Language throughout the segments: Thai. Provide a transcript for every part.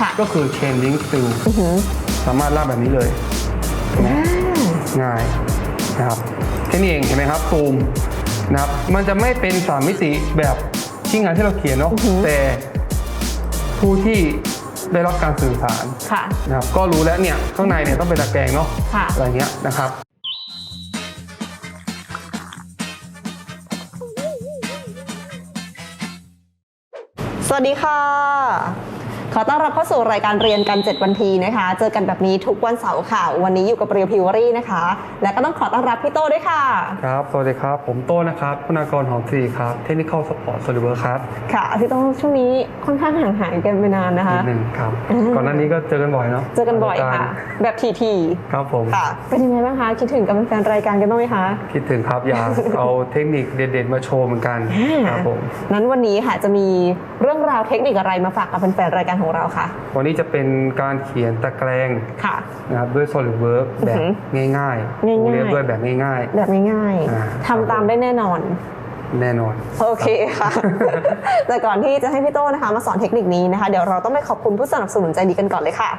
ค่ะ ก็คือ chain link fill อือหือสามารถลากแบบนี้เลยเห็นไหมง่ายนะครับแค่นี้เองเห็นไหมครับซูมนะครับมันจะไม่เป็นสามมิติแบบที่งานที่เราเขียนเนาะแต่ผู้ที่ได้รับการสื่อสารค่ะนะครับก็รู้แล้วเนี่ยข้างในเนี่ยต้องเป็นตะแกรงเนาะค่ะอะไรเงี้ยนะครับสวัสดีค่ะ ขอต้อนรับเข้าสู่รายการเรียนกัน 7 วันทีนะคะ เจอกันแบบนี้ทุกวันเสาร์ค่ะ วันนี้อยู่กับเรียวพิวรี่นะคะ และก็ต้องขอต้อนรับพี่โต้ด้วยค่ะ ครับ สวัสดีครับ ผมโต้นะครับคุณากรหอมศรีครับ เทคนิคอลสปอร์ตโซลิเวอร์ครับ ค่ะ พี่โต้ช่วงนี้ค่อนข้างห่างหายกันไปนานนะคะนิดหนึ่งครับอืมก่อนหน้านี้ก็เจอกันบ่อยเนาะ เจอกันบ่อยค่ะ แบบทีทีครับผมๆค่ะเป็นยังไงบ้างคะ คิดถึงกับแฟนๆรายการกันบ้างไหมคะ คิดถึงครับ อยากเอาเทคนิคเด็ดๆมาโชว์เหมือนกัน ครับผม นั้นวันนี้ค่ะจะมีเรื่องราวเทคนิคอะไรมาฝากกับแฟนๆรายการของเราค่ะ วันนี้จะเป็นการเขียนตะแกรงค่ะนะครับด้วย SolidWorks แบบอือหืง่ายง่ายๆๆวงเรียบด้วยแบบง่ายแบบง่ายอ่าๆทำตามได้แน่นอนๆแน่นอน โอเคค่ะ แต่ก่อนที่จะให้พี่โต้นะคะ มาสอนเทคนิคนี้นะคะ เดี๋ยวเราต้องไปขอบคุณผู้สนับสนุนใจดีกันก่อนเลยค่ะ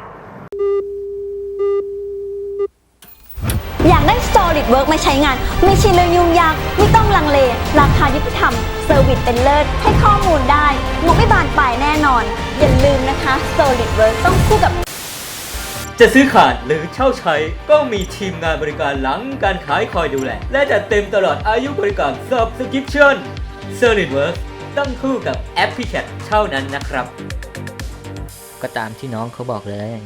อยาก ได้ Solid Work มาใช้งาน ไม่ใช่เรื่องยุ่งยาก ไม่ต้องลังเล ราคายุติธรรมเซอร์วิสเป็นเลิศ ให้ข้อมูลได้งบไม่บานปลายแน่นอน อย่าลืมนะคะ Solid Work ต้องคู่กับ จะซื้อขาดหรือเช่าใช้ก็มีทีมงานบริการหลังการขายคอยดูแล และจัดเต็มตลอดอายุบริการ Subscription s o l i d w o r k ต้องคู่กับแอปพลิเคชันเท่านั้นนะครับ ก็ตามที่น้องเขาบอกเลย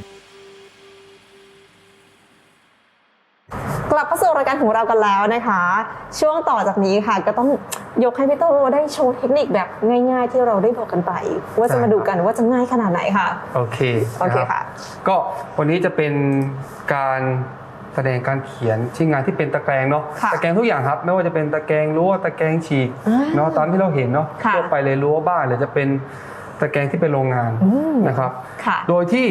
กลับเข้าสู่รายการของเรากันแล้วนะคะ ช่วงต่อจากนี้ค่ะ ก็ต้องยกให้พี่โต้ได้โชว์เทคนิคแบบง่าย ๆ ที่เราได้บอกกันไป ว่าจะมาดูกันว่าจะง่ายขนาดไหนค่ะ โอเคโอเครับค่ะ ก็วันนี้จะเป็นการแสดงการเขียนชิ้นงานที่เป็นตะแกรงเนาะค่ะตะแกรงทุกอย่างครับ ไม่ว่าจะเป็นตะแกรงรั้วตะแกรงฉีกอ่าเนาะตามที่เราเห็นเนาะค่ะทั่วไปเลยรั้วบ้านหรือจะเป็นตะแกรงที่เป็นโรงงานอืมนะครับค่ะโดยที่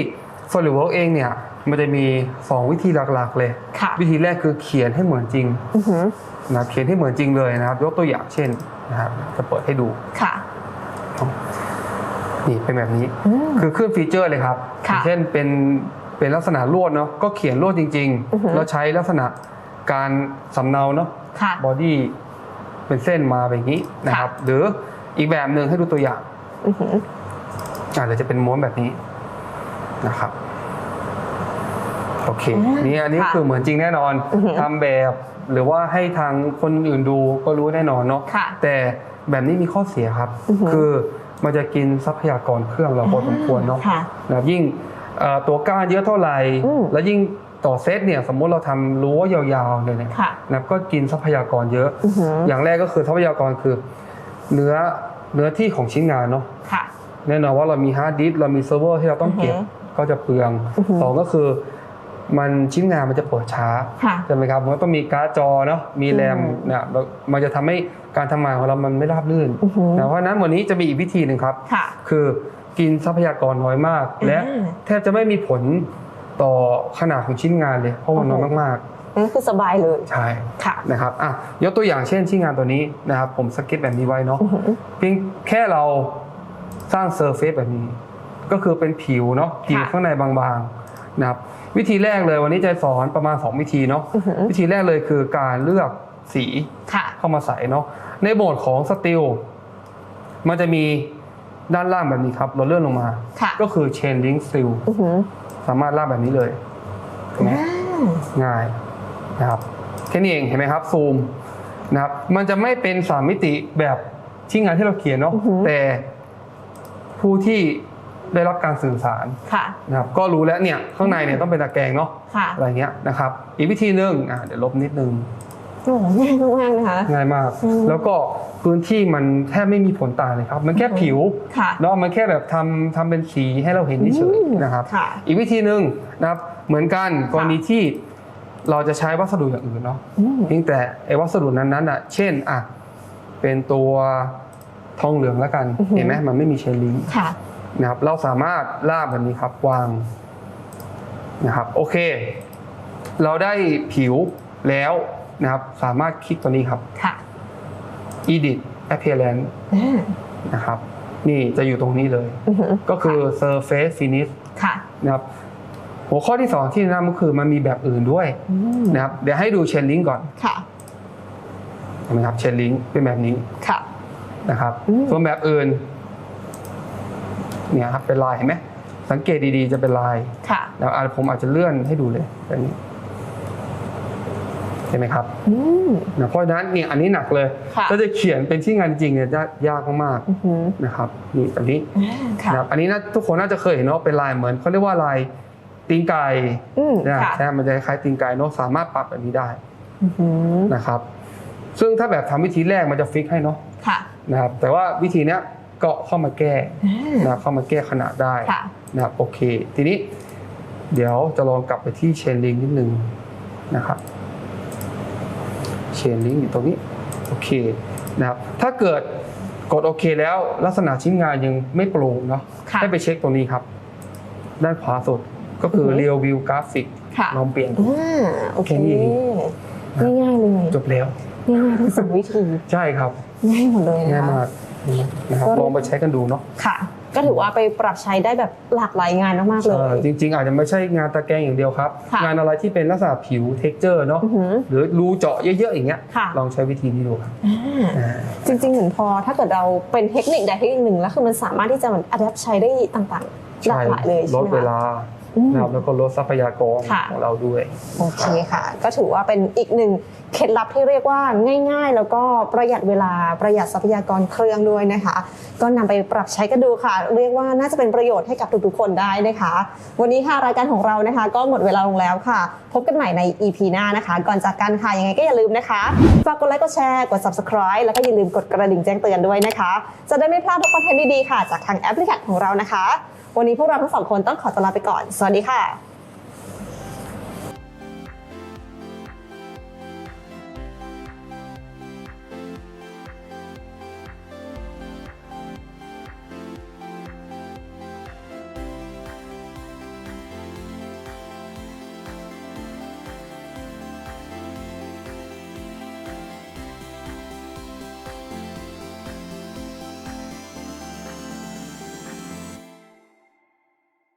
SolidWorks เองเนี่ย มันจะมี 2 วิธีหลักๆเลยค่ะวิธีแรกคือเขียนให้เหมือนจริงอือหือนะครับเขียนให้เหมือนจริงเลยนะครับ ยกตัวอย่างเช่นนะครับจะเปิดให้ดูค่ะนี่เป็นแบบนี้อืมคือขึ้นฟีเจอร์เลยครับค่ะอย่างเช่นเป็นเป็นลักษณะลวดเนาะก็เขียนลวดจริงอือหือๆแล้วใช้ลักษณะการสำเนาเนาะค่ะบอดี้เป็นเส้นมาแบบนี้นะครับ หรืออีกแบบหนึ่งให้ดูตัวอย่างอือหืออาจจะเป็นม้วนแบบนี้นะครับ โอเคอืมนี่อันนี้ค่ะคือเหมือนจริงแน่นอนอือหือทำแบบ หรือว่าให้ทางคนอื่นดูก็รู้แน่นอนเนาะค่ะแต่แบบนี้มีข้อเสียครับอือหือคือมันจะกินทรัพยากรเครื่องเราพอสมควรเนาะค่ะนะครับยิ่งเอ่อตัวก้านเยอะเท่าไหร่อืมแล้วยิ่งต่อเซตเนี่ยสมมุติเราทำรั้วยาวๆเลยเนี่ยค่ะนะครับก็กินทรัพยากรเยอะอือหืออย่างแรกก็คือทรัพยากรคือ เนื้อเนื้อที่ของชิ้นงานเนาะค่ะแน่นอนว่าเรามีฮาร์ดดิสก์เรามีเซิร์ฟเวอร์ที่เราต้องเก็บอือฮึก็จะเปลืองอือฮึสองก็คือ มันชิ้นงานมันจะเปิดช้าค่ะใช่ไหมครับมันก็ต้องมีการ์ดจอเนาะมีแรมอืมเนี่ยแล้วมันจะทำให้การทำงานของเรามันไม่ราบรื่นอือฮึนะเพราะฉะนั้นวันนี้จะมีอีกวิธีหนึ่งครับค่ะคือกินทรัพยากรน้อยมาก และอ่าแทบจะไม่มีผลต่อขนาดของชิ้นงานเลยเพราะมันน้อยมากนั่นคือสบายเลยๆใช่ค่ะนะครับอะยกตัวอย่างเช่นชิ้นงานตัวนี้นะครับ ผมสเก็ตแบบนี้ไว้เนาะอือหือเพียงแค่เราสร้างเซอร์เฟซแบบนี้ ก็คือเป็นผิวเนาะผิวค่ะข้างในบางๆนะครับ วิธีแรกเลยวันนี้จะสอนประมาณ 2 วิธีเนาะอือหือวิธีแรกเลยคือการเลือกสีค่ะเข้ามาใส่เนาะในโหมดของสติลมันจะมีด้านล่างแบบนี้ครับเราเลื่อนลงมาค่ะก็คือ chain link steel อือหือสามารถลากแบบนี้เลยเห็นไหมอ่าง่ายนะครับแค่นี้เองเห็นไหมครับซูมนะครับมันจะไม่เป็นสามมิติแบบที่งานที่เราเขียนเนาะอือหือแต่ผู้ที่ ได้รับการสื่อสารค่ะนะครับก็รู้แล้วเนี่ยข้างในเนี่ยต้องเป็นตะแกรงเนาะค่ะอะไรเงี้ยนะครับอีกวิธีหนึ่งอะเดี๋ยวลบนิดนึงโอ้โหง่ายมากๆนะคะง่ายมากอืมแล้วก็พื้นที่มันแทบไม่มีผลต่างเลยครับ มันแค่ผิวค่ะเนาะมันแค่แบบทำทำเป็นสีให้เราเห็นเฉยอืมๆนะครับค่ะอีกวิธีหนึ่งนะครับเหมือนกันกรณีที่เราจะใช้วัสดุอย่างอื่นเนาะอืมเพียงแต่ไอ้วัสดุนั้นๆอะเช่นอะเป็นตัวทองเหลืองแล้วกันอือหือเห็นไหมมันไม่มีเชนลิงก์ค่ะ นะครับเราสามารถลากแบบนี้ครับวางนะครับโอเค เราได้ผิวแล้วนะครับสามารถคลิกตัวนี้ครับค่ะ edit appearance อ่านะครับ นี่จะอยู่ตรงนี้เลยอือหือก็คือ surface finish ค่ะนะครับหัวข้อที่สองที่แนะนำก็คือมันมีแบบอื่นด้วยอืมนะครับเดี๋ยวให้ดูเชนลิงก่อนค่ะเห็นไหมครับเชนลิงเป็นแบบนี้ค่ะนะครับอืมส่วนแบบอื่น เนี่ยครับเป็นลายเห็นไหมสังเกตดีๆจะเป็นลายค่ะแล้วอะผมอาจจะเลื่อนให้ดูเลยแบบนี้เห็นไหมครับอืมนะเพราะฉะนั้นเนี่ยอันนี้หนักเลยค่ะถ้าจะเขียนเป็นที่งานจริงเนี่ยยากยากมากอือหือๆนะครับนี่แบบนี้ค่ะนะครับอันนี้นะทุกคนน่าจะเคยเห็นว่าเป็นลายเหมือนเขาเรียกว่าลายตีนไก่อืมนะค่ะใช่มันจะคล้ายตีนไก่เนอะสามารถปรับแบบนี้ได้อือหือนะครับ ซึ่งถ้าแบบทำวิธีแรกมันจะฟิกให้เนาะค่ะนะครับแต่ว่าวิธีเนี้ย ก็เข้ามาแก้อ่านะครับเข้ามาแก้ขนาดได้ค่ะนะครับโอเค ทีนี้เดี๋ยวจะลองกลับไปที่เชนลิงนิดนึงนะครับเชนลิงอยู่ตรงนี้โอเคนะครับถ้าเกิดกดโอเคแล้วลักษณะชิ้นงานยังไม่โปร่งเนาะค่ะให้ไปเช็คตรงนี้ครับ ด้านขวาสุดก็คืออือฮึ Real View Graphic ค่ะลองเปลี่ยนดูอ่าโอเคแค่นี้เองง่ายๆเลยจบแล้วง่ายๆทั้งสองวิธีใช่ครับง่ายหมดเลยง่ายนะคะมาก นะครับก็ลองไปใช้กันดูเนาะค่ะ ก็ถือว่าไปปรับใช้ได้แบบหลากหลายงานมากๆเลเออยจริง ๆ อาจจะไม่ใช่งานตะแกรงอย่างเดียวครับค่ะงานอะไรที่เป็นลักษณะผิวเท็กเจอร์เนาะอือหือหรือรูเจาะเยอะๆอย่างเงี้ยค่ะลองใช้วิธีนี้ดูครับอ่าอ่าจริงๆเหมือนพอถ้าเกิดเราเป็นเทคนิคใดเทคนิคหนึ่งแล้วคือมันสามารถที่จะเหมือนอัดแอปใช้ได้ต่างๆหลากหลายเลยลใช่ดไหมเวคะลาอืม นะครับแล้วก็ลดทรัพยากรค่ะ ของเราด้วยโอเคค่ะ ก็ถือว่าเป็นอีกหนึ่งเคล็ดลับที่เรียกว่าง่าย ๆ แล้วก็ประหยัดเวลาประหยัดทรัพยากรเครื่องด้วยนะคะ ก็นำไปปรับใช้กันดูค่ะ เรียกว่าน่าจะเป็นประโยชน์ให้กับทุกๆคนได้นะคะ วันนี้ค่ะรายการของเรานะคะ ก็หมดเวลาลงแล้วค่ะ พบกันใหม่ใน EP หน้านะคะ ก่อนจากกันค่ะยังไงก็อย่าลืมนะคะฝากกดไลค์กดแชร์กด subscribe แล้วก็อย่าลืมกดกระดิ่งแจ้งเตือนด้วยนะคะ จะได้ไม่พลาดทุกคอนเทนต์ดีๆค่ะ จากทางแอปพลิเคชันของเรานะคะ วันนี้พวกเราทั้งสองคนต้องขอตัวลาไปก่อน สวัสดีค่ะ